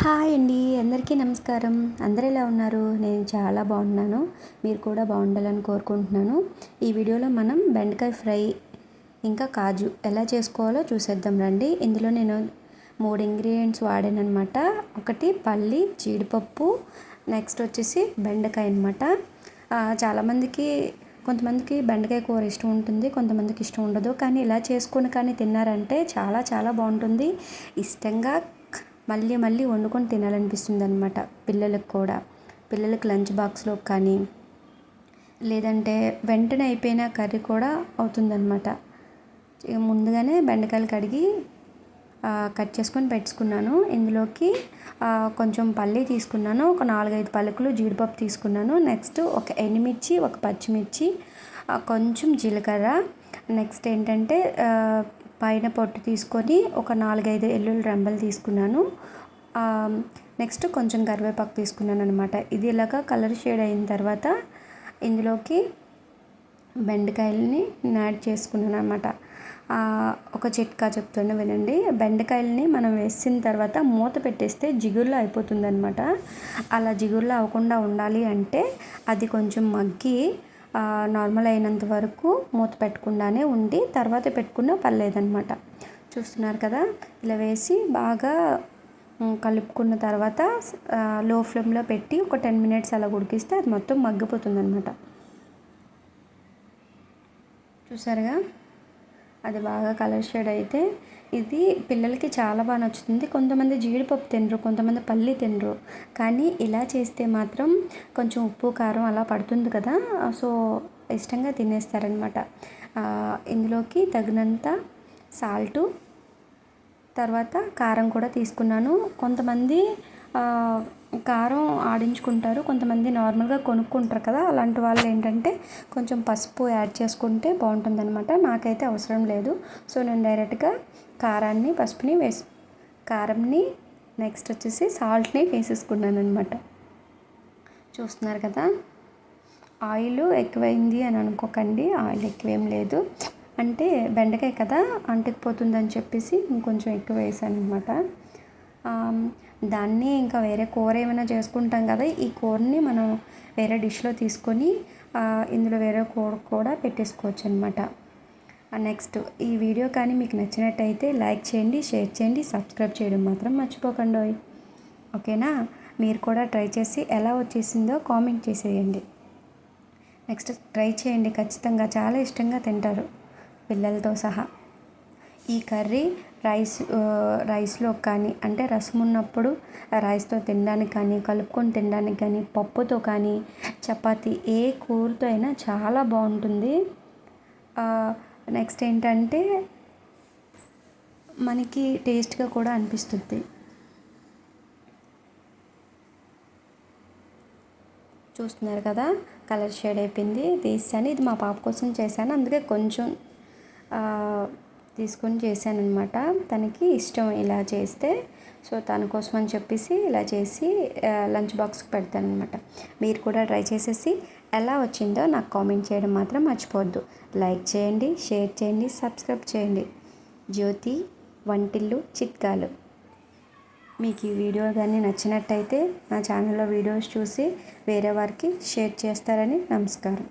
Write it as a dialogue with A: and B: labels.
A: Hi అండి అందరికీ నమస్కారం. అందరు ఎలా ఉన్నారు? నేను చాలా బాగున్నాను. మీరు కూడా బాగుండాలని కోరుకుంటున్నాను. ఈ వీడియోలో మనం బెండకాయ ఫ్రై ఇంకా కాజు ఎలా చేసుకోవాలో చూసేద్దాం రండి. ఇందులో నేను మూడు ఇంగ్రీడియంట్స్ వాడాను అనమాట ఒకటి పల్లి జీడిపప్పు నెక్స్ట్ వచ్చేసి బెండకాయ అనమాట చాలామందికి కొంతమందికి బెండకాయ కూర ఇష్టం ఉంటుంది కొంతమందికి ఇష్టం ఉండదు. కానీ ఇలా చేసుకొని కానీ తిన్నారంటే చాలా చాలా బాగుంటుంది. ఇష్టంగా మళ్ళీ మళ్ళీ వండుకొని తినాలనిపిస్తుంది అనమాట పిల్లలకు కూడా. పిల్లలకు లంచ్ బాక్స్లో కానీ లేదంటే వెంటనే అయిపోయిన కర్రీ కూడా అవుతుందన్నమాట. ముందుగానే బెండకాయలు కడిగి కట్ చేసుకొని పెట్టుకున్నాను. ఇందులోకి కొంచెం పల్లి తీసుకున్నాను. ఒక నాలుగైదు పలుకులు జీడిపప్పు తీసుకున్నాను. నెక్స్ట్ ఒక ఎండుమిర్చి ఒక పచ్చిమిర్చి కొంచెం జీలకర్ర. నెక్స్ట్ ఏంటంటే పైన పొట్టు తీసుకొని ఒక నాలుగైదు ఎల్లుల్లి రెంబలు తీసుకున్నాను. నెక్స్ట్ కొంచెం కరివేపాకు తీసుకున్నాను అనమాట ఇది ఇలాగా కలర్ షేడ్ అయిన తర్వాత ఇందులోకి బెండకాయలని యాడ్ చేసుకున్నాను అనమాట ఒక చిట్కా చెప్తున్నా వినండి. బెండకాయలని మనం వేసిన తర్వాత మూత పెట్టేస్తే జిగుర్లో అయిపోతుందనమాట అలా జిగుర్లో అవ్వకుండా ఉండాలి అంటే అది కొంచెం మగ్గి నార్మల్ అయినంత వరకు మూత పెట్టకుండానే ఉండి తర్వాత పెట్టుకున్న పర్లేదనమాట చూస్తున్నారు కదా? ఇలా వేసి బాగా కలుపుకున్న తర్వాత లో ఫ్లేమ్లో పెట్టి ఒక టెన్ మినిట్స్ అలా ఉడికిస్తే అది మొత్తం మగ్గిపోతుంది అనమాట చూసారుగా? అది బాగా కలర్ షేడ్ అయితే ఇది పిల్లలకి చాలా బాగా నచ్చుతుంది. కొంతమంది జీడిపప్పు తినరు కొంతమంది పల్లి తినరు. కానీ ఇలా చేస్తే మాత్రం కొంచెం ఉప్పు కారం అలా పడుతుంది కదా. సో ఇష్టంగా తినేస్తారనమాట ఇందులోకి తగినంత సాల్టు తర్వాత కారం కూడా తీసుకున్నాను. కొంతమంది కారం ఆడించుకుంటారు. కొంతమంది నార్మల్గా కొనుక్కుంటారు కదా అలాంటి వాళ్ళు ఏంటంటే కొంచెం పసుపు యాడ్ చేసుకుంటే బాగుంటుంది అనమాట నాకైతే అవసరం లేదు. సో నేను డైరెక్ట్గా కారాన్ని పసుపుని వేసి కారంని నెక్స్ట్ వచ్చేసి సాల్ట్ని వేసేసుకున్నాను అనమాట చూస్తున్నారు కదా? ఆయిల్ ఎక్కువైంది అని అనుకోకండి. ఆయిల్ ఎక్కువేం లేదు. అంటే బెండకాయ కదా అంటుకుపోతుందని చెప్పేసి ఇంకొంచెం ఎక్కువ వేసాను అనమాట దాన్ని ఇంకా వేరే కూర ఏమైనా చేసుకుంటాం కదా ఈ కూరని మనం వేరే డిష్లో తీసుకొని ఇందులో వేరే కూర కూడా పెట్టేసుకోవచ్చు అనమాట నెక్స్ట్ ఈ వీడియో కానీ మీకు నచ్చినట్టయితే లైక్ చేయండి షేర్ చేయండి సబ్స్క్రైబ్ చేయడం మాత్రం మర్చిపోకండి ఓకేనా? మీరు కూడా ట్రై చేసి ఎలా వచ్చేసిందో కామెంట్ చేసేయండి. నెక్స్ట్ ట్రై చేయండి ఖచ్చితంగా చాలా ఇష్టంగా తింటారు పిల్లలతో సహా. ఈ కర్రీ రైస్ రైస్లో కానీ అంటే రసం ఉన్నప్పుడు రైస్తో తినడానికి కానీ కలుపుకొని తినడానికి కానీ పప్పుతో కానీ చపాతి ఏ కూరతో అయినా చాలా బాగుంటుంది. నెక్స్ట్ ఏంటంటే మనకి టేస్ట్గా కూడా అనిపిస్తుంది. చూస్తున్నారు కదా కలర్ షేడ్ అయిపోయింది. తీసాను. ఇది మా పాప కోసం చేశాను. అందుకే కొంచెం తీసుకొని చేశాను అనమాట తనకి ఇష్టం ఇలా చేస్తే సో తన కోసం అని చెప్పేసి ఇలా చేసి లంచ్ బాక్స్కి పెడతాను అనమాట మీరు కూడా ట్రై చేసేసి ఎలా వచ్చిందో నాకు కామెంట్ చేయడం మాత్రం మర్చిపోవద్దు. లైక్ చేయండి షేర్ చేయండి సబ్స్క్రైబ్ చేయండి. జ్యోతి వంటిల్లు చిట్కాలు. మీకు ఈ వీడియో కానీ నచ్చినట్టయితే నా ఛానల్లో వీడియోస్ చూసి వేరే వారికి షేర్ చేస్తారని నమస్కారం.